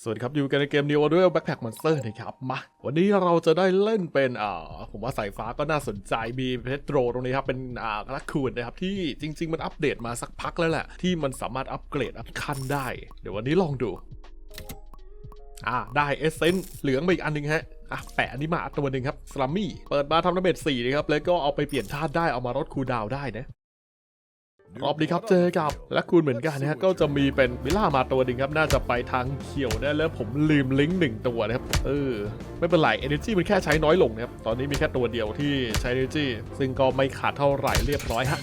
สวัสดีครับ อยู่กันในเกม New Order Backpack Monster นะครับมาวันนี้เราจะได้เล่นเป็นอ่าผมว่าสายฟ้าก็น่าสนใจมีเพโตรตรงนี้ครับ เป็นอ่าลักคูนนะครับที่จริง ๆ มันอัปเดตมาสักพักแล้วแหละ ที่มันสามารถอัปเกรดอัพขั้นได้ เดี๋ยววันนี้ลองดู อ่าได้เอเซนเหลืองไปอีกอันหนึงฮะอะแปะอันนี้มาตัวหนึ่งครับสลัมมี่เปิดมาทำดาเมจสี่นะครับแล้วก็เอาไปเปลี่ยนชาติได้เอามาลดคูดาวได้นะ รอบนี้ครับเจอกับ และคุณเหมือนกันนะฮะก็จะมีเป็นวิล่ามาตัวหนึ่งครับ น่าจะไปทางเขียวนะแล้วผมลืมลิงก์หนึ่งตัวนะครับเออไม่เป็นไร Energy มันแค่ใช้น้อยลงนะครับตอนนี้มีแค่ตัวเดียวที่ใช้ Energy ซึ่งก็ไม่ขาดเท่าไหร่เรียบร้อยฮะ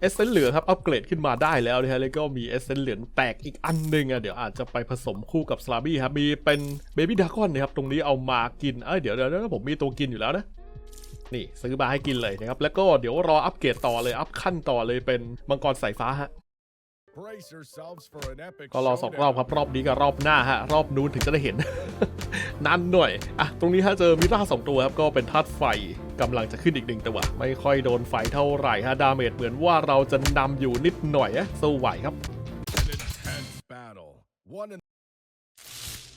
เอเซนเหลืองครับอัปเกรดขึ้นมาได้แล้วนะฮะแล้วก็มีเอเซนเหลืองแตกอีกอันหนึ่งอะเดี๋ยวอาจจะไปผสมคู่กับสลาบี้ครับมีเป็นเบบี้ดากอนนะครับตรงนี้เอามากินเอ้ยเดี๋ยวเดี๋ยวเดี๋ยวผมมีตัวกินอยู่แล้วนะ นี่ซื้อมาให้กินเลยนะครับ แล้วก็เดี๋ยวรออัปเกรดต่อเลย อัพขั้นต่อเลยเป็นมังกรสายฟ้าฮะ Brace yourselves for an epic ก็รอสองรอบครับ รอบนี้กับรอบหน้าฮะ รอบนู้นถึงจะได้เห็น นานหน่อย อะ ตรงนี้ฮะเจอมิราสองตัวครับ ก็เป็นธาตุไฟกำลังจะขึ้นอีกหนึ่งตัวไม่ค่อยโดนไฟเท่าไหร่ฮะ ดาเมจเหมือนว่าเราจะนำอยู่นิดหน่อยอะสู้ไหวครับ An intense battle. One in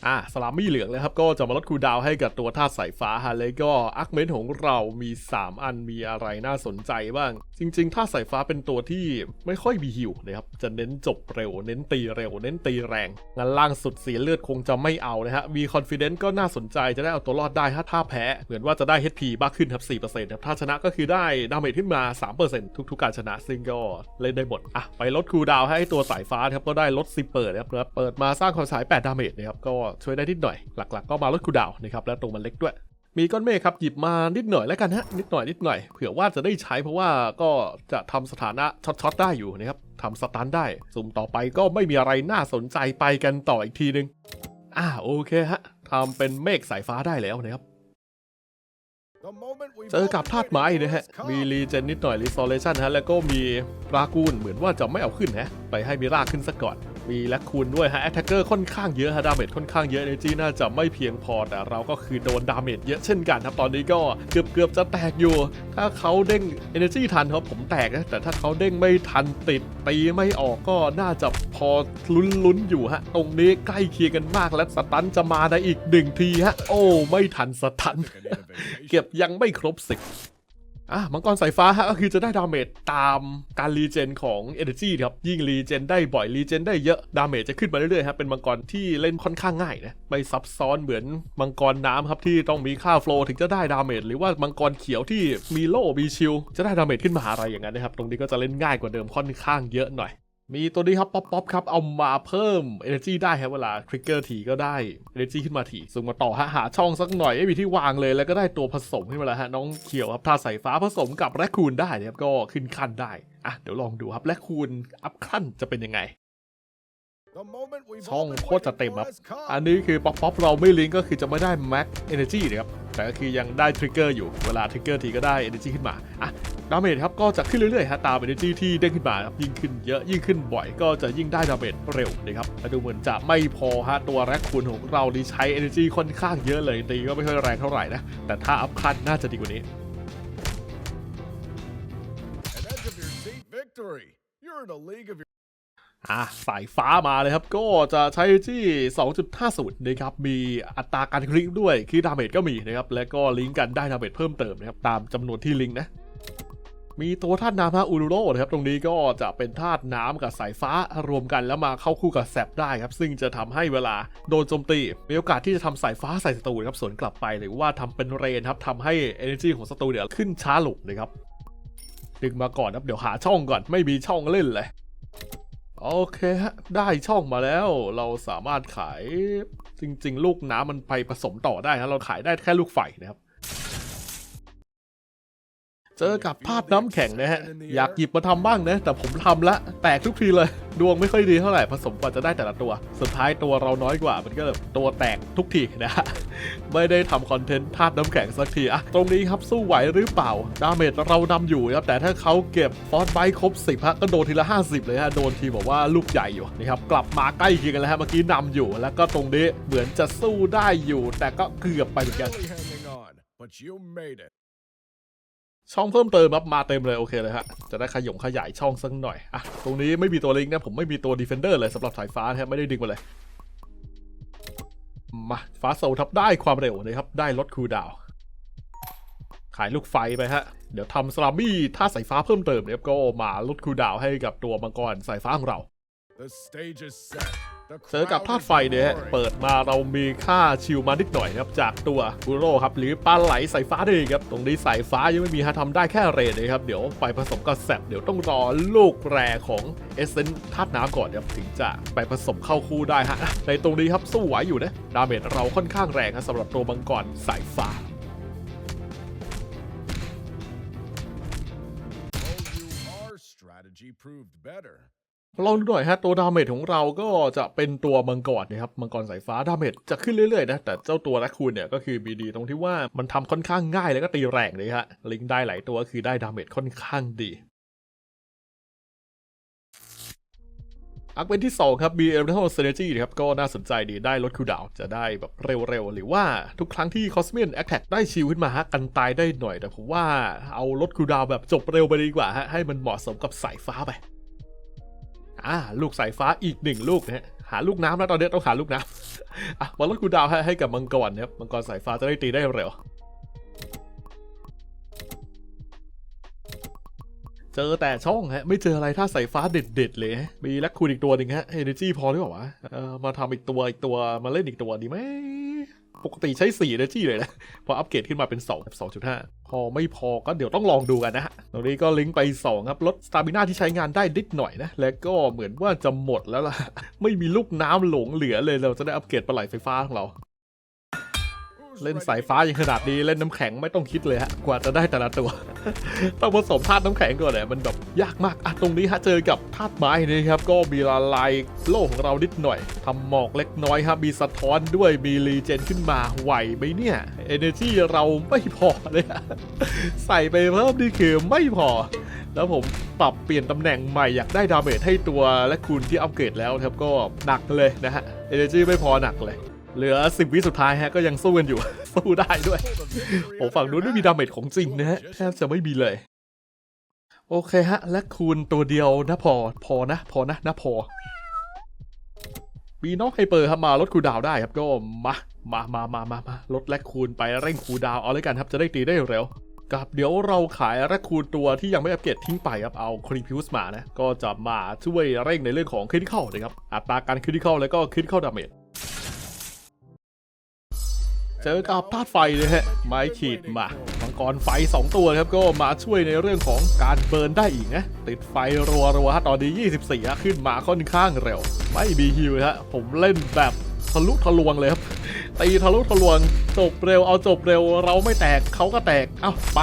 อะสลามมี่เหลืองเลยครับ ก็จะมาลดคูดาวให้กับตัวธาตุสายฟ้าฮะเลยก็อาร์คเมนของเรามี 3 อันมีอะไรน่าสนใจบ้าง จริงๆธาตุสายฟ้าเป็นตัวที่ไม่ค่อยมีฮิวนะครับ จะเน้นจบเร็ว เน้นตีเร็ว เน้นตีแรง งั้นล่างสุดเสียเลือดคงจะไม่เอานะฮะ มีคอนฟ idence ก็น่าสนใจจะได้เอาตัวรอดได้ถ้าถ้าแพ้ เหมือนว่าจะได้ HP มากขึ้นครับ4%ครับ ถ้าชนะก็คือได้ดาเมจขึ้นมา 3%ทุกๆ การชนะซึ่งก็เล่นได้หมดอะไปลดคูดาวให้ตัวสายฟ้าครับก็ได้ลดซิเปิดนะครับเปิดมาสร้างความสาย8ดาเมจนะครับก็ช่วยได้นิดหน่อย หลัก ๆ ก็มาลดคูดาวนะครับและตรงมันเล็กด้วย มีก้อนเมฆครับหยิบมานิดหน่อยแล้วกันฮะนิดหน่อยนิดหน่อยเผื่อว่าจะได้ใช้เพราะว่าก็จะทำสถานะช็อตๆได้อยู่นะครับทำสตันได้สุ่มต่อไปก็ไม่มีอะไรน่าสนใจไปกันต่ออีกทีนึงอ่าโอเคฮะทำเป็นเมฆสายฟ้าได้แล้วนะครับเจอกับธาตุไม้นะฮะ มีรีเจนนิดหน่อยรีโซเลชันฮะ แล้วก็มีรากูนเหมือนว่าจะไม่เอาขึ้นฮะ ไปให้มิราขึ้นซะก่อน มีแลคคูนด้วยฮะแอตแทกเกอร์ค่อนข้างเยอะฮะดาเมจค่อนข้างเยอะเอเนจีน่าจะไม่เพียงพอแต่เราก็คือโดนดาเมจเยอะเช่นกันครับตอนนี้ก็เกือบเกือบจะแตกอยู่ ถ้าเขาเด้งเอเนจีทันครับผมแตกนะแต่ถ้าเขาเด้งไม่ทันติดตีไม่ออกก็น่าจะพอลุ้นๆอยู่ฮะตรงนี้ใกล้เคียงกันมากและสตันจะมาในอีกหนึ่งทีฮะโอ้ไม่ทันสตัน took an innovation. เก็บยังไม่ครบสิบ อะมังกรสายฟ้าฮะก็คือจะได้ดาเมจตามการรีเจนของ Energy ครับ ยิ่งรีเจนได้บ่อยรีเจนได้เยอะดาเมจจะขึ้นมาเรื่อยๆครับเป็นมังกรที่เล่นค่อนข้างง่ายนะไม่ซับซ้อนเหมือนมังกรน้ำครับที่ต้องมีค่าโฟลถึงจะได้ดาเมจหรือว่ามังกรเขียวที่มีโล่มีชิลจะได้ดาเมจขึ้นมาอะไรอย่างนั้นนะครับ ตรงนี้ก็จะเล่นง่ายกว่าเดิมค่อนข้างเยอะหน่อย มีตัวนี้ครับป๊อปป๊อปครับ เอามาเพิ่ม energy ได้ครับเวลาคริกเกอร์ทีก็ได้ energy ขึ้นมาทีส่งมาต่อฮะหาช่องสักหน่อยไม่มีที่วางเลยแล้วก็ได้ตัวผสมขึ้นมาแล้วฮะน้องเขียวครับถ้าใส่ฟ้าผสมกับแรคคูนได้นะครับก็ขึ้นขั้นได้อะเดี๋ยวลองดูครับแรคคูนอัพขั้นจะเป็นยังไง ช่อง all been โคตรจะ waiting เต็ม for ครับ has come. อันนี้คือป๊อปป๊อปเราไม่ลิงก์ก็คือจะไม่ได้ max energy นะครับแต่ก็คือยังได้ทริกเกอร์อยู่เวลาทริกเกอร์ทีก็ได้ energy ขึ้นมาอะดาเมจครับก็จะขึ้นเรื่อยๆฮะตาม energy ที่เด้งขึ้นมาครับยิ่งขึ้นเยอะยิ่งขึ้นบ่อยก็จะยิ่งได้ดาเมจเร็วนะครับแต่ดูเหมือนจะไม่พอฮะตัวแรคคูนของเรานี่ใช้ energy ค่อนข้างเยอะเลยตีก็ไม่ค่อยแรงเท่าไหร่นะแต่ถ้าอัพคันน่าจะดีกว่านี้ An edge of your seat victory. You're in a league of your อะสายฟ้ามาเลยครับ ก็จะใช้ที่ 2.50นะครับ มีอัตราการคลิกด้วย คือดาเมจก็มีนะครับ และก็ลิงก์กันได้ดาเมจเพิ่มเติมนะครับ ตามจำนวนที่ลิงก์นะ มีตัวธาตุน้ำฮะอูรุโรนะครับ ตรงนี้ก็จะเป็นธาตุน้ำกับสายฟ้ารวมกันแล้วมาเข้าคู่กับแซบได้ครับ ซึ่งจะทำให้เวลาโดนโจมตี มีโอกาสที่จะทำสายฟ้าใส่ศัตรูนครับสวนกลับไปหรือว่าทำเป็นเรนครับทำให้ energy ของศัตรูเนี่ยขึ้นช้าลงนะครับ ดึงมาก่อนครับเดี๋ยวหาช่องก่อนไม่มีช่องเล่นเลย โอเคฮะ ได้ช่องมาแล้ว เราสามารถขายจริง ๆ ลูกน้ำมันไปผสมต่อได้นะเราขายได้แค่ลูกไฟนะครับ เจอกับพาดน้ำแข็งนะฮะ อยากหยิบมาทำบ้างนะ แต่ผมทำละ แตกทุกทีเลย ดวงไม่ค่อยดีเท่าไหร่ผสมกว่าจะได้แต่ละตัว สุดท้ายตัวเราน้อยกว่า มันก็แบบตัวแตกทุกทีนะฮะ ไม่ได้ทำคอนเทนต์ธาตุน้ำแข็งสักทีอะตรงนี้ครับสู้ไหวหรือเปล่า ดาเมจเรานำอยู่ครับ แต่ถ้าเขาเก็บฟอสไบครบ10ฮะก็โดนทีละ 50 เลยฮะ โดนทีบอกว่าลูกใหญ่อยู่นะครับ กลับมาใกล้เคียงกันแล้วฮะ เมื่อกี้นำอยู่ แล้วก็ตรงนี้เหมือนจะสู้ได้อยู่ แต่ก็เกือบไปเหมือนกัน ช่องเพิ่มเติมครับมาเต็มเลยโอเคเลยฮะจะได้ขยงขยายช่องสักหน่อยอะตรงนี้ไม่มีตัวลิงนะผมไม่มีตัวดีเฟนเดอร์เลยสำหรับสายฟ้านะฮะไม่ได้ดึงมาเลยมาฟ้าโซทับได้ความเร็วนะครับได้ลดคูลดาวขายลูกไฟไปฮะ เดี๋ยวทำสลามี่ท่าสายฟ้าเพิ่มเติมนะครับก็มาลดคูลดาวให้กับตัวมังกรสายฟ้าของเรา The stage is set. The เจอกับ crowd ธาตุไฟเนี่ยฮะเปิดมาเรามีค่าชิลมานิดหน่อยครับจากตัวบูโรครับหรือปลาไหลสายฟ้าเลยครับตรงนี้สายฟ้ายังไม่มีฮะทำได้แค่เรดเลยครับเดี๋ยวไปผสมกับแซบเดี๋ยวต้องรอลูกแรของเอเซนธาตุน้ำก่อนครับถึงจะไปผสมเข้าคู่ได้ฮะในตรงนี้ครับสู้ไหวอยู่นะดาเมจเราค่อนข้างแรงนะสำหรับตัวมังกรสายฟ้า ลองดูหน่อยฮะตัวดาเมจของเราก็จะเป็นตัวมังกรนะครับมังกรสายฟ้าดาเมจจะขึ้นเรื่อยๆนะแต่เจ้าตัวแรคคูนเนี่ยก็คือมีดีตรงที่ว่ามันทำค่อนข้างง่ายแล้วก็ตีแรงเลยฮะลิงได้หลายตัวคือได้ดาเมจค่อนข้างดีอักเป็นที่ 2 ครับ b e l t a l Synergy นะครับ ก็น่าสนใจดีได้ลดคูดาวจะได้แบบเร็วๆ หรือว่าทุกครั้งที่ Cosmian Attack ได้ชิลขึ้นมาฮะกันตายได้หน่อย แต่ผมว่าเอาลดคูดาวแบบจบเร็วไปดีกว่าฮะให้มันเหมาะสมกับสายฟ้าไป อ่าลูกสายฟ้าอีกหนึ่งลูกนะฮะหาลูกน้ำแล้วตอนนี้ต้องหาลูกน้ำอะบอลลดคูดาวให้ให้กับมังกรนะครับมังกรสายฟ้าจะได้ตีได้เร็ว เจอแต่ช่องฮะไม่เจออะไรถ้าสายฟ้าเด็ดๆเลยฮะมีแลคคูนอีกตัวหนึ่งฮะเอเนจีพอหรือเปล่าวะเออมาทำอีกตัวอีกตัวมาเล่นอีกตัวดีไหม ปกติใช้4 energy เลยนะ พออัปเกรดขึ้นมาเป็น2 2.5 พอไม่พอก็เดี๋ยวต้องลองดูกันนะฮะ ตรงนี้ก็ลิงก์ไป 2 ครับลดสตาบิน่าที่ใช้งานได้นิดหน่อยนะ และก็เหมือนว่าจะหมดแล้วล่ะ ไม่มีลูกน้ำหลงเหลือเลยเราจะได้อัปเกรดปลาไหลไฟฟ้าของเรา เล่นสายฟ้าอย่างขนาดนี้เล่นน้ำแข็งไม่ต้องคิดเลยฮะกว่าจะได้แต่ละตัว ต้องผสมธาตุน้ำแข็งก่อนเนี่ยมันแบบยากมากอะตรงนี้ฮะเจอกับธาตุไม้นะครับก็มีละลายโลกของเรานิดหน่อยทำหมอกเล็กน้อยครับมีสะท้อนด้วยมีรีเจนขึ้นมาไหวไหมเนี่ย Energy เราไม่พอเลยอะใส่ไปเพิ่มนี่คือไม่พอ แล้วผมปรับเปลี่ยนตำแหน่งใหม่อยากได้ดาเมจให้ตัวและคุณที่อัปเกรดแล้วครับก็หนักเลยนะฮะ Energy ไม่พอหนักเลย เหลือ 10 วิสุดท้ายฮะก็ยังสู้กันอยู่ สู้ได้ด้วยโอ้ฝั่งนู้นไม่มีดาเมจของจริงนะฮะแทบจะไม่มีเลย โอเคฮะ และคูณตัวเดียวนะพอ พอนะ พอนะนะพอมีน้องไฮเปอร์ครับมาลดคูดาวได้ครับก็มามามามามามาลดและคูณไปเร่งคูดาวเอาเลยกันครับจะได้ตีได้เร็วกับเดี๋ยวเราขายและคูณตัวที่ยังไม่อัปเกรดทิ้งไปครับ เอาครีพิวส์มานะ ก็จะมาช่วยเร่งในเรื่องของคริติคอลนะครับ อัตราการคริติคอลแล้วก็คริติคอลดาเมจ เจอกับธาตุไฟเลยฮะไม้ขีดมามังกรไฟ 2 ตัวครับก็มาช่วยในเรื่องของการเบิร์นได้อีกนะ ติดไฟรัวรัวๆฮะตอนนี้ 24 ขึ้นมาค่อนข้างเร็ว ไม่มีฮิวฮะผมเล่นแบบทะลุทะลวงเลยครับตีทะลุทะลวงจบเร็วเอาจบเร็ว เราไม่แตกเขาก็แตก เอ้าไป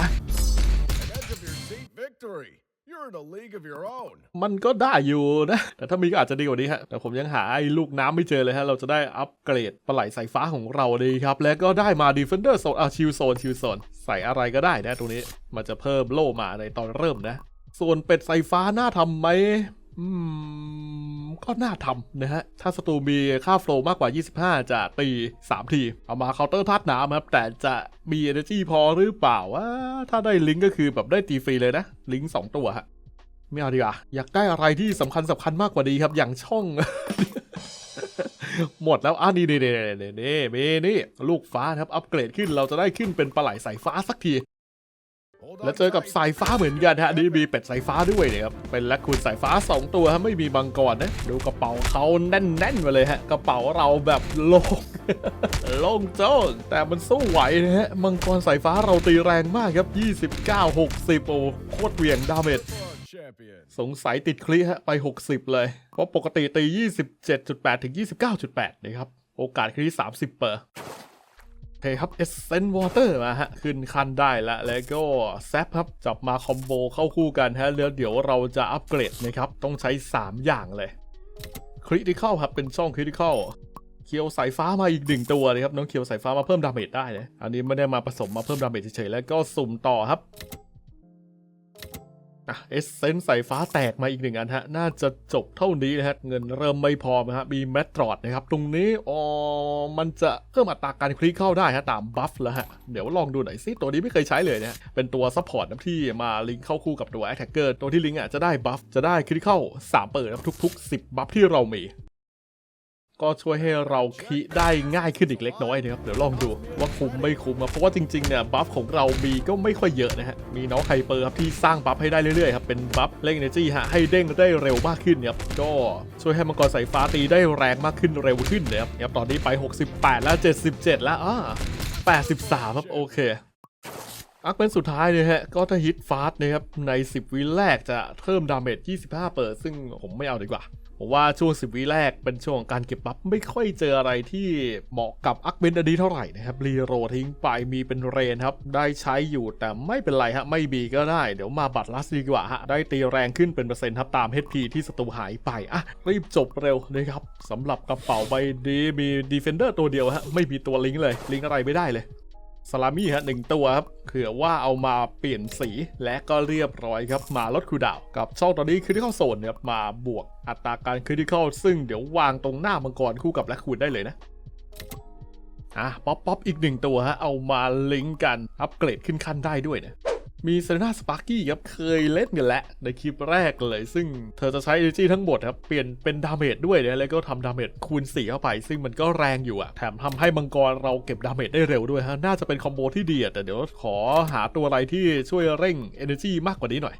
You're in a league of your own. มันก็ได้อยู่นะ แต่ถ้ามีก็อาจจะดีกว่านี้ฮะ แต่ผมยังหาไอ้ลูกน้ำไม่เจอเลยฮะ เราจะได้อัปเกรดปลาไหลสายฟ้าของเราดีครับ แล้วก็ได้มา Defender Zone อะชิลโซนชิลโซนใส่อะไรก็ได้นะตรงนี้ มันจะเพิ่มโล่มาในตอนเริ่มนะ ส่วนเป็ดสายฟ้าน่าทำไหมอืม ก็น่าทำนะฮะ ถ้าศัตรูมีค่าโฟล์มากกว่า 25 จะตี 3 ที เอามาเคาน์เตอร์ธาตุน้ำครับ แต่จะมี energy พอหรือเปล่าว่าถ้าได้ลิงก์ก็คือแบบได้ตีฟรีเลยนะ ลิงก์สองตัวฮะ ไม่เอาดีกว่า อยากได้อะไรที่สำคัญสำคัญมากกว่านี้ครับ อย่างช่อง หมดแล้วอะนี่นี่นี่นี่นี่มีนี่ลูกฟ้าครับ อัปเกรดขึ้น เราจะได้ขึ้นเป็นปลาไหลสายฟ้าสักที แล้วเจอกับสายฟ้าเหมือนกันฮะนี่มีเป็ดสายฟ้าด้วยนี่ยครับเป็นแลคคูนสายฟ้า 2 ตัวฮะไม่มีมังกรนะดูกระเป๋าเขาแน่นๆมาเลยฮะกระเป๋าเราแบบโล่งโล่งโจ้งแต่มันสู้ไหวนะฮะมังกรสายฟ้าเราตีแรงมากครับ 29 60 โอ้โคตรเหวี่ยงดาเมจสงสัยติดคลิฮะไป 60 เลย เพราะปกติตี 27.8 ถึง 29.8 นะครับ โอกาสคลิ30 เปอร์ เคครับ Essence Water มาฮะ ขึ้นคันได้แล้วแล้วก็แซปครับ จับมาคอมโบเข้าคู่กันฮะแล้วเดี๋ยวเราจะอัปเกรดนะครับ ต้องใช้ 3 อย่างเลยคริติคอลครับ เป็นช่องคริติคอลเคียวสายฟ้ามาอีกหนึ่งตัวเลยครับ น้องเคียวสายฟ้ามาเพิ่มดาเมจได้นะอันนี้ไม่ได้มาผสมมาเพิ่มดาเมจเฉยๆแล้วก็สุ่มต่อครับ อะเอสเซนสายฟ้าแตกมาอีกหนึ่งอันฮะ น่าจะจบเท่านี้นะฮะ เงินเริ่มไม่พอนะฮะ มีแมตรอดนะครับ ตรงนี้อ๋อมันจะเพิ่มอัตราการคลิกเข้าได้ฮะ ตามบัฟแล้วฮะ เดี๋ยวลองดูหน่อยซิตัวนี้ไม่เคยใช้เลยนะฮะ เป็นตัวซัพพอร์ตนะที่มาลิงก์เข้าคู่กับตัวแอตแทกเกอร์ตัวที่ลิงก์อะจะได้บัฟจะได้คลิกเข้า3เปิดทุกๆ 10 บัฟที่เรามี ก็ช่วยให้เราคิได้ง่ายขึ้นอีกเล็กน้อยนะครับเดี๋ยวลองดูว่าคุ้มไม่คุ้มอะเพราะว่าจริงๆเนี่ยบัฟของเรามีก็ไม่ค่อยเยอะนะฮะมีน้องไฮเปอร์ครับที่สร้างบัฟให้ได้เรื่อยๆครับเป็นบัฟเร่งเอเนจีฮะให้เด้งได้เร็วมากขึ้นครับก็ช่วยให้มังกรสายฟ้าตีได้แรงมากขึ้นเร็วขึ้นนะครับครับตอนนี้ไป 68 แล้ว 77 แล้วอ่า83ครับโอเคอักเป็นสุดท้ายเนี่ยฮะ ก็ถ้าฮิตฟาสต์นะครับใน 10 วิแรกจะเพิ่มดาเมจ 25 เปิด ซึ่งผมไม่เอาดีกว่า ผมว่าช่วง10วิแรกเป็นช่วงการเก็บบัฟไม่ค่อยเจออะไรที่เหมาะกับอักเบนอันนี้เท่าไหร่นะครับรีโรทิ้งไปมีเป็นเรนครับ ได้ใช้อยู่แต่ไม่เป็นไรฮะไม่มีก็ได้ เดี๋ยวมาบัตรลัสดีกว่าฮะได้ตีแรงขึ้นเป็นเปอร์เซ็นต์ครับตาม HP ที่ศัตรูหายไปอะรีบจบเร็วนะครับสำหรับกระเป๋าใบนี้มีดีเฟนเดอร์ตัวเดียวฮะไม่มีตัวลิงก์เลยลิงก์อะไรไม่ได้เลย สลามี่ฮะหนึ่งตัวครับเผื่อว่าเอามาเปลี่ยนสีและก็เรียบร้อยครับ มาลดคูดาวกับช่องตอนนี้คริติคอลโซนครับมาบวกอัตราการคริติคอลซึ่งเดี๋ยววางตรงหน้ามังกรคู่กับแลคคูดได้เลยนะอะป๊อปป๊อปอีกหนึ่งตัวฮะเอามาลิงก์กันอัปเกรดขึ้นขั้นได้ด้วยนะ มีเซนาสปาร์กี้ครับเคยเล่นกันแล้วในคลิปแรกเลย ซึ่งเธอจะใช้ energy ทั้งหมดครับ เปลี่ยนเป็นดาเมจด้วยนะแล้วก็ทำดาเมจคูณ 4 เข้าไป ซึ่งมันก็แรงอยู่อะแถมทำให้มังกรเราเก็บดาเมจได้เร็วด้วยฮะน่าจะเป็นคอมโบที่ดีอะแต่เดี๋ยวขอหาตัวอะไรที่ช่วยเร่ง energy มากกว่านี้หน่อย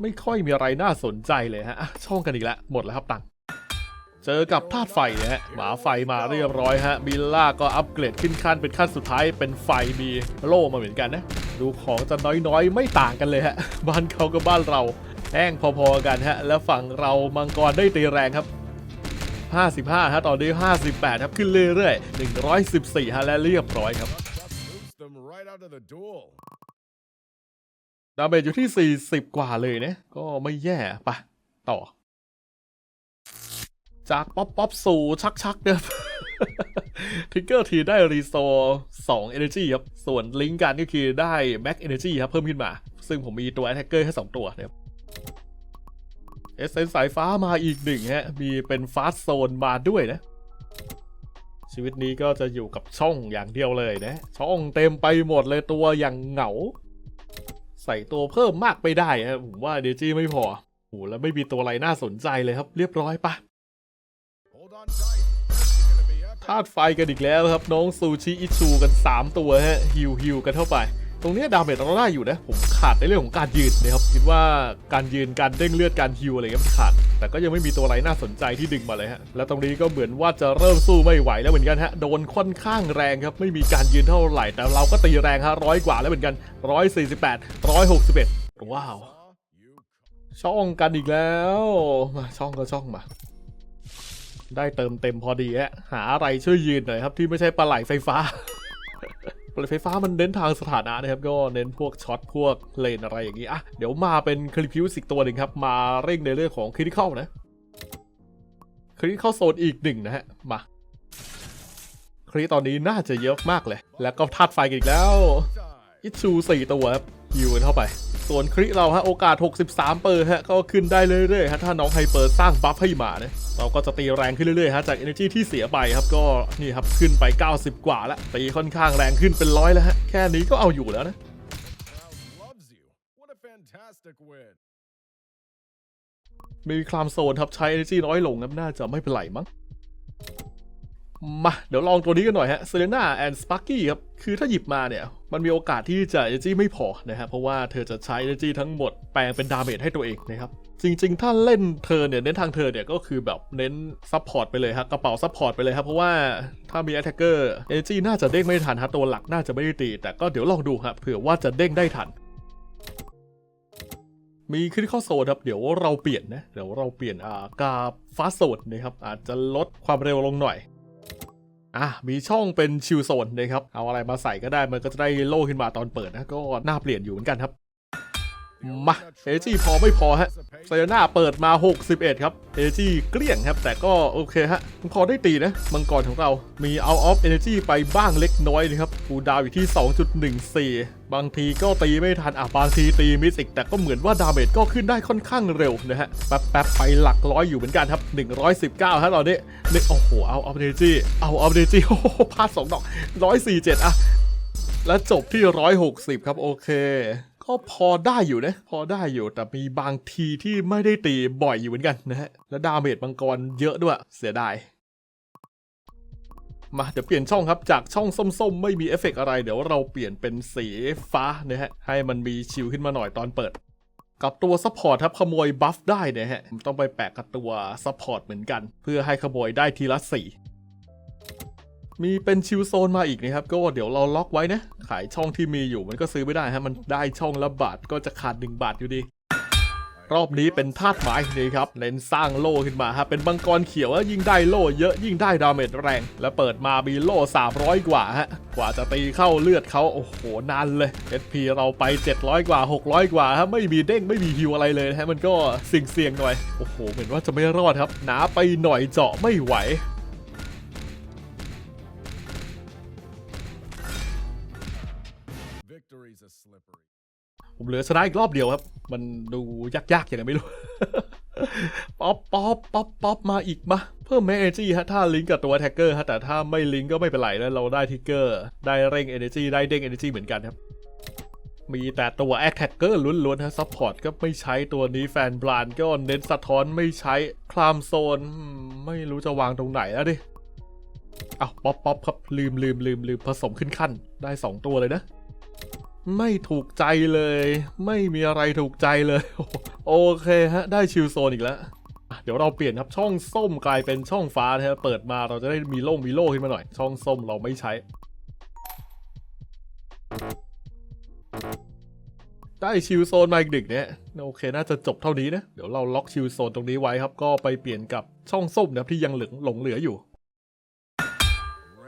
ไม่ค่อยมีอะไรน่าสนใจเลยฮะช่องกันอีกแล้วหมดแล้วครับตังเจอกับธาตุไฟนะฮะ หมาไฟมาเรียบร้อยฮะมิลล่าก็อัปเกรดขึ้นขั้นเป็นขั้นสุดท้ายเป็นไฟมีโล่มาเหมือนกันนะ ดูของจะน้อยๆ ไม่ต่างกันเลยฮะ บ้านเขากับบ้านเราแห้งพอๆกันฮะ แล้วฝั่งเรามังกรได้ตีแรงครับ 55ฮะตอนนี้ 58 ครับขึ้นเรื่อยๆ 114ฮะและเรียบร้อยครับดาเมจอยู่ที่ 40 กว่าเลยนะ ก็ไม่แย่ปะต่อ จากป๊อปป๊อปสู่ชักชักเนี่ย ทิกเกอร์ทีได้รีโซ2 Energy ครับ ส่วนลิงก์กันก็คือได้ Max Energy ครับ เพิ่มขึ้นมา ซึ่งผมมีตัว Attacker แค่2ตัวนะครับเอเซนสายฟ้ามาอีกหนึ่งฮะ มีเป็นฟาสโซนมาด้วยนะ ชีวิตนี้ก็จะอยู่กับช่องอย่างเดียวเลยนะ ช่องเต็มไปหมดเลยตัวอย่างเหงา ใส่ตัวเพิ่มมากไปได้ครับผมว่าเดจี้ไม่พอโหแล้วไม่มีตัวอะไรน่าสนใจเลยครับ เรียบร้อยปะ Hold on tight. ธาตุไฟกันอีกแล้วครับ น้องซูชิอิชูกัน 3 ตัวฮะฮิวฮิวกันเข้าไป ตรงนี้ดาเมจเราได้อยู่นะ ผมขาดในเรื่องของการยืนนะครับ คิดว่าการยืนการเด้งเลือดการฮิวอะไรเงี้ยมันขาด แต่ก็ยังไม่มีตัวอะไรน่าสนใจที่ดึงมาเลยฮะแล้วตรงนี้ก็เหมือนว่าจะเริ่มสู้ไม่ไหวแล้วเหมือนกันฮะโดนค่อนข้างแรงครับไม่มีการยืนเท่าไหร่แต่เราก็ตีแรงฮะร้อยกว่าแล้วเหมือนกัน 148 161 ว้าว ช่องกันอีกแล้วมาช่องก็ช่องมา ได้เติมเต็มพอดีฮะหาอะไรช่วยยืนหน่อยครับ ที่ไม่ใช่ปลาไหลไฟฟ้าปลาไหลไฟฟ้ามันเน้นทางสถานะนะครับ ก็เน้นพวกช็อตพวกเลนอะไรอย่างนี้อะเดี๋ยวมาเป็นคลิพิวสิกตัวหนึ่งครับ มาเร่งในเรื่องของคริติคอลนะคริติคอลโซนอีกหนึ่งนะฮะ มาคริตอนนี้น่าจะเยอะมากเลย แล้วก็ธาตุไฟกันอีกแล้วอิชู4ตัวครับ ฮิวกันเข้าไป ส่วนคริเราฮะโอกาส 63 เปอร์ฮะก็ขึ้นได้เรื่อยๆฮะถ้าน้องไฮเปอร์สร้างบัฟให้มานะเราก็จะตีแรงขึ้นเรื่อยๆฮะจาก Energy ที่เสียไปครับก็นี่ครับขึ้นไป 90 กว่าแล้วตีค่อนข้างแรงขึ้นเป็นร้อยแล้วฮะแค่นี้ก็เอาอยู่แล้วนะ Crowd loves you. What a fantastic win. มีคลามโซนครับใช้ Energy น้อยลงนะน่าจะไม่เป็นไรมั้ง มาเดี๋ยวลองตัวนี้กันหน่อยฮะเซเลน่าแอนด์สปาร์กี้ครับ คือถ้าหยิบมาเนี่ย มันมีโอกาสที่จะ Energy ไม่พอนะฮะเพราะว่าเธอจะใช้ Energy ทั้งหมดแปลงเป็นดาเมจให้ตัวเองนะครับ จริง ๆ ถ้าเล่นเธอเนี่ย เน้นทางเธอเนี่ย ก็คือแบบเน้นซัพพอร์ตไปเลยครับกระเป๋าซัพพอร์ตไปเลยครับ เพราะว่าถ้ามี Attacker Energy น่าจะเด้งไม่ทันฮะตัวหลักน่าจะไม่ได้ตี แต่ก็เดี๋ยวลองดูครับเผื่อว่าจะเด้งได้ทันมีคริติคอลโซนครับ เดี๋ยวเราเปลี่ยนนะ เดี๋ยวเราเปลี่ยนอ่ากับฟาสโซนนะครับ อาจจะลดความเร็วลงหน่อย อะมีช่องเป็นชิลโซนนะครับ เอาอะไรมาใส่ก็ได้มันก็จะได้โล่ขึ้นมาตอนเปิดนะ ก็น่าเปลี่ยนอยู่เหมือนกันครับ มาเอจีพอไม่พอฮะไซยาน่าเปิดมา 61 ครับเอจีเกลี้ยงครับ แต่ก็โอเคฮะพอได้ตีนะ มังกรของเรา มี out of energy ไปบ้างเล็กน้อยนะครับฟูดาวอยู่ที่ 2.14 บางทีก็ตีไม่ทัน อะ บางทีตีมิสอีก แต่ก็เหมือนว่าดาเมจก็ขึ้นได้ค่อนข้างเร็วนะฮะ แป๊บๆ ไปหลักร้อยอยู่เหมือนกันครับ 119ฮะตอนนี้นี่โอ้โห เอา of energy เอา of energy โอ้โหพลาดสองดอก 147 อะ และจบที่ 160 ครับโอเค ก็พอได้อยู่นะ พอได้อยู่แต่มีบางทีที่ไม่ได้ตีบ่อยอยู่เหมือนกันนะฮะ และดาเมจมังกรเยอะด้วยเสียดายมาเดี๋ยวเปลี่ยนช่องครับ จากช่องส้มๆ ไม่มีเอฟเฟกอะไรเดี๋ยวเราเปลี่ยนเป็นสีฟ้านะฮะ ให้มันมีชิลขึ้นมาหน่อยตอนเปิด กับตัวซัพพอร์ตครับขโมยบัฟได้นะฮะต้องไปแปะกับตัวซัพพอร์ตเหมือนกัน เพื่อให้ขโมยได้ทีละสี่ มีเป็นชิลโซนมาอีกนะครับ ก็เดี๋ยวเราล็อกไว้นะ ขายช่องที่มีอยู่มันก็ซื้อไม่ได้ฮะ มันได้ช่องละบาทก็จะขาด 1 บาทอยู่ดี รอบนี้เป็นธาตุไม้นี่ครับ เน้นสร้างโล่ขึ้นมาฮะ เป็นมังกรเขียวยิ่งได้โล่เยอะยิ่งได้ดาเมจแรง แล้วเปิดมามีโล่ 300 กว่าฮะ กว่าจะตีเข้าเลือดเขาโอ้โหนานเลย SP เราไป 700 กว่า 600 กว่าฮะ ไม่มีเด้งไม่มีฮิวอะไรเลยฮะ มันก็เสี่ยงๆหน่อย โอ้โห เหมือนว่าจะไม่รอดครับ หนาไปหน่อยเจาะไม่ไหว ผมเหลือชนะอีกรอบเดียวครับ มันดูยากๆอย่างไรไม่รู้ ป๊อปป๊อปป๊อปป๊อปมาอีกมา เพิ่มแมเอเจีฮะ ถ้าลิงก์กับตัวแท็กเกอร์ฮะ แต่ถ้าไม่ลิงก์ก็ไม่เป็นไรแล้วเราได้ทิกเกอร์ ได้เร่ง Energy ได้เด้ง Energy เหมือนกันครับ มีแต่ตัวแอคแท็กเกอร์ล้วนๆฮะซัพพอร์ตก็ไม่ใช้ตัวนี้แฟนบรานก็เน้นสะท้อนไม่ใช้คลามโซน ไม่รู้จะวางตรงไหนแล้วดิอ้าวป๊อปป๊อปครับลืมลืมลืมลืมผสมขึ้นขั้นได้สองตัวเลยนะ ไม่ถูกใจเลย ไม่มีอะไรถูกใจเลย โอเคฮะ ได้ชิลโซนอีกแล้วเดี๋ยวเราเปลี่ยนครับช่องส้มกลายเป็นช่องฟ้านะฮะเปิดมาเราจะได้มีโล่งมีโล่ขึ้นมาหน่อย ช่องส้มเราไม่ใช้ ได้ชิลโซนมาอีกดึกเนี่ยโอเคน่าจะจบเท่านี้นะเดี๋ยวเราล็อกชิลโซนตรงนี้ไว้ครับ ก็ไปเปลี่ยนกับช่องส้มนะครับที่ยังเหลือหลงเหลืออยู่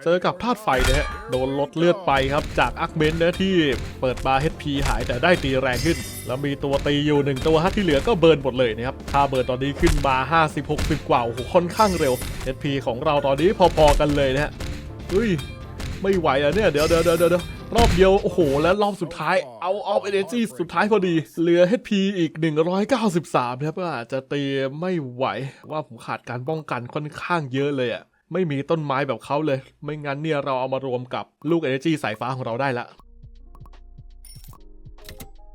เจอกับธาตุไฟนะฮะ โดนลดเลือดไปครับ จากอักเมนนะที่เปิดมาร์ HP หายแต่ได้ตีแรงขึ้น แล้วมีตัวตีอยู่หนึ่งตัวฮะที่เหลือก็เบิร์นหมดเลยนะครับค่าเบิร์นตอนนี้ขึ้นมา 50 60 กว่าโอ้โหค่อนข้างเร็ว HP ของเราตอนนี้พอๆกันเลยนะฮะเฮ้ยไม่ไหวอะเนี่ยเดี๋ยวเดี๋ยวเดี๋ยวรอบเดียว โอ้โห แล้วรอบสุดท้ายเอาออฟเอเนจีสุดท้ายพอดี เหลือ HP อีก 193 ครับก็อาจจะตีไม่ไหว ว่าผมขาดการป้องกันค่อนข้างเยอะเลยอะ ไม่มีต้นไม้แบบเขาเลย ไม่งั้นเนี่ยเราเอามารวมกับลูก Energy สายฟ้าของเราได้ละ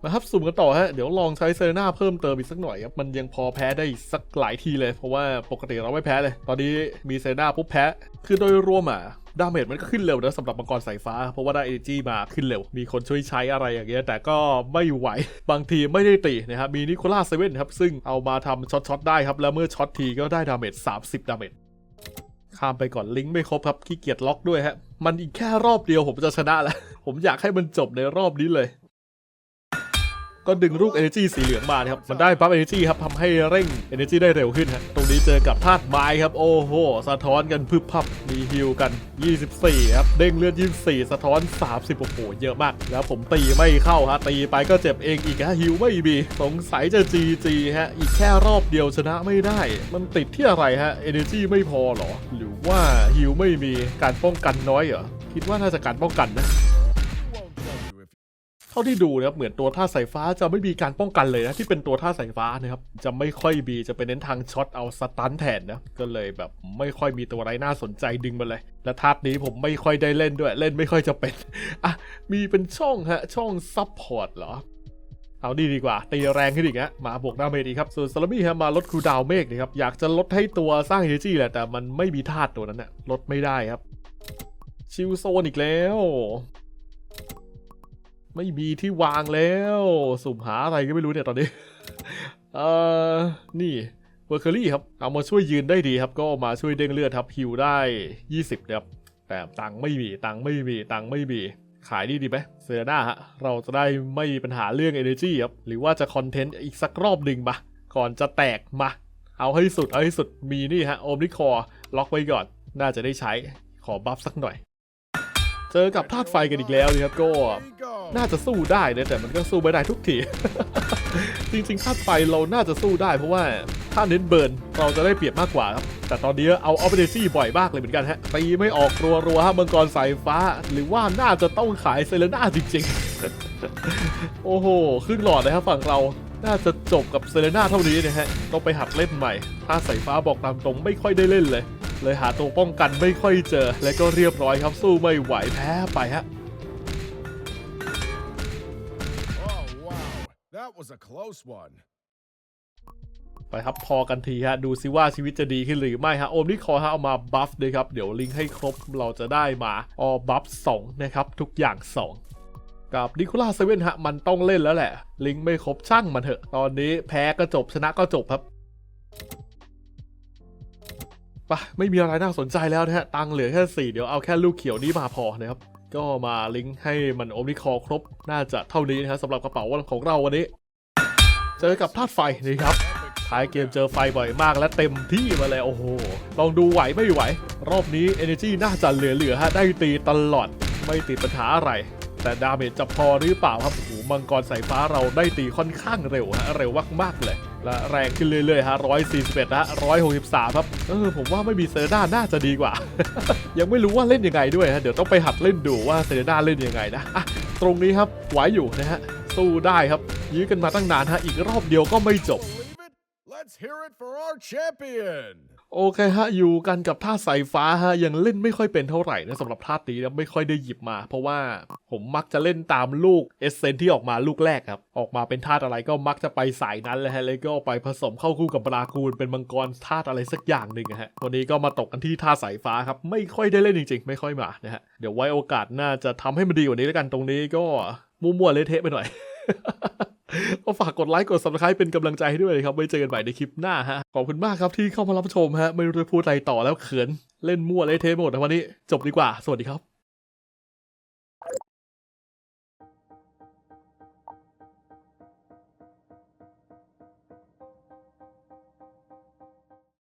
นะครับสุ่มกันต่อฮะ เดี๋ยวลองใช้เซเลน่าเพิ่มเติมอีกสักหน่อยครับ มันยังพอแพ้ได้สักหลายทีเลย เพราะว่าปกติเราไม่แพ้เลย ตอนนี้มีเซเลน่าปุ๊บแพ้ คือโดยรวมอะ ดาเมจมันก็ขึ้นเร็วนะสำหรับมังกรสายฟ้า เพราะว่าได้ Energy มาขึ้นเร็ว มีคนช่วยใช้อะไรอย่างเงี้ย แต่ก็ไม่ไหว บางทีไม่ได้ตีนะครับ มีนิโคลัสเซเว่นครับ ซึ่งเอามาทำช็อตๆได้ครับ แล้วเมื่อช็อตทีก็ได้ดาเมจ30 ดาเมจ ข้ามไปก่อนลิงก์ไม่ครบครับขี้เกียจล็อกด้วยฮะ มันอีกแค่รอบเดียวผมจะชนะแล้ว ผมอยากให้มันจบในรอบนี้เลย ก็ดึงลูก Energy สีเหลืองมานะครับ มันได้บัฟ Energy ครับทำให้เร่ง Energy ได้เร็วขึ้นฮะตรงนี้เจอกับธาตุไม้ครับ โอ้โห สะท้อนกันพึบพับ มีฮิลกัน 24 ครับ เด้งเลือด 24 สะท้อน 30 โอ้โห เยอะมาก แล้วผมตีไม่เข้าฮะ ตีไปก็เจ็บเองอีกฮะฮิลไม่มี สงสัยจะ GG ฮะ อีกแค่รอบเดียวชนะไม่ได้ มันติดที่อะไรฮะ Energy ไม่พอหรอ หรือว่าฮิลไม่มี การป้องกันน้อยเหรอ คิดว่าน่าจะการป้องกันนะ เท่าที่ดูนะครับเหมือนตัวท่าสายฟ้าจะไม่มีการป้องกันเลยนะที่เป็นตัวท่าสายฟ้านะครับจะไม่ค่อยมีจะไปเน้นทางช็อตเอาสตันแทนนะก็เลยแบบไม่ค่อยมีตัวอะไรน่าสนใจดึงมาเลย และธานี้ผมไม่ค่อยได้เล่นด้วย เล่นไม่ค่อยจะเป็นอะมีเป็นช่องฮะช่องซับพอร์ตเหรอเอานี่ดีกว่า ตีแรงขึ้นอีกฮะมาบวกดาเมจอีครับ ส่วนซาลามี่ฮะมาลดคูดาวเมฆนะครับ อยากจะลดให้ตัวสร้างเอเนจีแหละ แต่มันไม่มีธาตุตัวนั้นนะลดไม่ได้ครับ ชิลโซนอีกแล้ว ไม่มีที่วางแล้ว สุ่มหาอะไรก็ไม่รู้เนี่ยตอนนี้ เอ่อ นี่เวอร์เคอรี่ครับ เอามาช่วยยืนได้ดีครับ ก็มาช่วยเด้งเลือดครับฮิวได้ 20นะครับ แต่ตังค์ไม่มี ตังค์ไม่มี ตังค์ไม่มี ขายดีดีไหมเซเรน่าฮะ เราจะได้ไม่มีปัญหาเรื่อง Energy ครับ หรือว่าจะคอนเทนต์อีกสักรอบหนึ่งมา ก่อนจะแตกมา เอาให้สุด เอาให้สุด มีนี่ฮะ โอมนิคอร์ล็อกไว้ก่อน น่าจะได้ใช้ ขอบัฟสักหน่อย เจอกับธาตุไฟกันอีกแล้วนี่ครับก็น่าจะสู้ได้นะแต่มันก็สู้ไม่ได้ทุกที จริงๆธาตุไฟเราน่าจะสู้ได้เพราะว่าถ้าเน้นเบิร์นเราจะได้เปรียบมากกว่าครับ แต่ตอนนี้เอาออปเปอเรซี่บ่อยมากเลยเหมือนกันฮะตีไม่ออกรัวๆฮะมังกรสายฟ้า หรือว่าน่าจะต้องขายเซเลน่าจริงๆ โอ้โหครึ่งหลอดเลยครับฝั่งเราน่าจะจบกับเซเลน่าเท่านี้นะฮะต้องไปหัดเล่นใหม่ ถ้าสายฟ้าบอกตามตรงไม่ค่อยได้เล่นเลย เลยหาตัวป้องกันไม่ค่อยเจอ และก็เรียบร้อยครับสู้ไม่ไหวแพ้ไปฮะ Oh, wow. was a close one. ไปครับพอกันทีฮะ ดูซิว่าชีวิตจะดีขึ้นหรือไม่ฮะ โอมนี่คอฮะเอามาบัฟเลยครับ เดี๋ยวลิงก์ให้ครบเราจะได้มาออบัฟ2นะครับ ทุกอย่าง 2กับนิโคล่าเซเว่นฮะ มันต้องเล่นแล้วแหละ ลิงก์ไม่ครบช่างมันเถอะ ตอนนี้แพ้ก็จบชนะก็จบครับไปะไม่มีอะไรน่าสนใจแล้วนะฮะ ตังเหลือแค่สี่เดี๋ยวเอาแค่ลูกเขียวนี้มาพอนะครับ ก็มาลิงก์ให้มันโอมนิคอครบ น่าจะเท่านี้นะครับสำหรับกระเป๋าของเราวันนี้ เจอกับธาตุไฟนะครับท้ายเกมเจอไฟบ่อยมากและเต็มที่มาเลยโอ้โห ลองดูไหวไม่ไหว รอบนี้ Energy น่าจะเหลือๆฮะได้ตีตลอด ไม่ติดปัญหาอะไร แต่ดาเมจจะพอหรือเปล่าครับโอ้โหมังกรสายฟ้าเราได้ตีค่อนข้างเร็วฮะเร็วมากๆเลย และแรงขึ้นเรื่อยๆฮะ141ฮะ163 ครับ เออผมว่าไม่มีเซอร์ด้าน่าจะดีกว่า ยังไม่รู้ว่าเล่นยังไงด้วยฮะ เดี๋ยวต้องไปหัดเล่นดูว่าเซอร์ด้าเล่นยังไงนะอะตรงนี้ครับไหวอยู่นะฮะ สู้ได้ครับ ยื้อกันมาตั้งนานฮะ อีกรอบเดียวก็ไม่จบ Let's hear it for our champion. โอเคฮะอยู่กันกับท่าสายฟ้าฮะยังเล่นไม่ค่อยเป็นเท่าไหร่นะสำหรับท่านี้นะไม่ค่อยได้หยิบมา เพราะว่าผมมักจะเล่นตามลูกเอเซนที่ออกมาลูกแรกครับออกมาเป็นธาอะไรก็มักจะไปสายนั้นเลยฮะแล้วก็ไปผสมเข้าคู่กับบรากูนเป็นมังกรธาอะไรสักอย่างหนึ่งฮะวันนี้ก็มาตกกันที่ท่าสายฟ้าครับไม่ค่อยได้เล่นจริง ๆ ไม่ค่อยมานะฮะเดี๋ยวไว้โอกาสหน้าจะทำให้มันดีกว่านี้แล้วกันตรงนี้ก็มั่วๆเละเทะไปหน่อย ก็ฝากกดไลค์กด subscribe เป็นกำลังใจให้ด้วยครับ ไว้เจอกันใหม่ในคลิปหน้าฮะ ขอบคุณมากครับที่เข้ามารับชมฮะ ไม่รู้จะพูดอะไรต่อแล้วเขิน เล่นมั่วเลยเทหมดนะวันนี้ จบดีกว่า สวัสดีครับ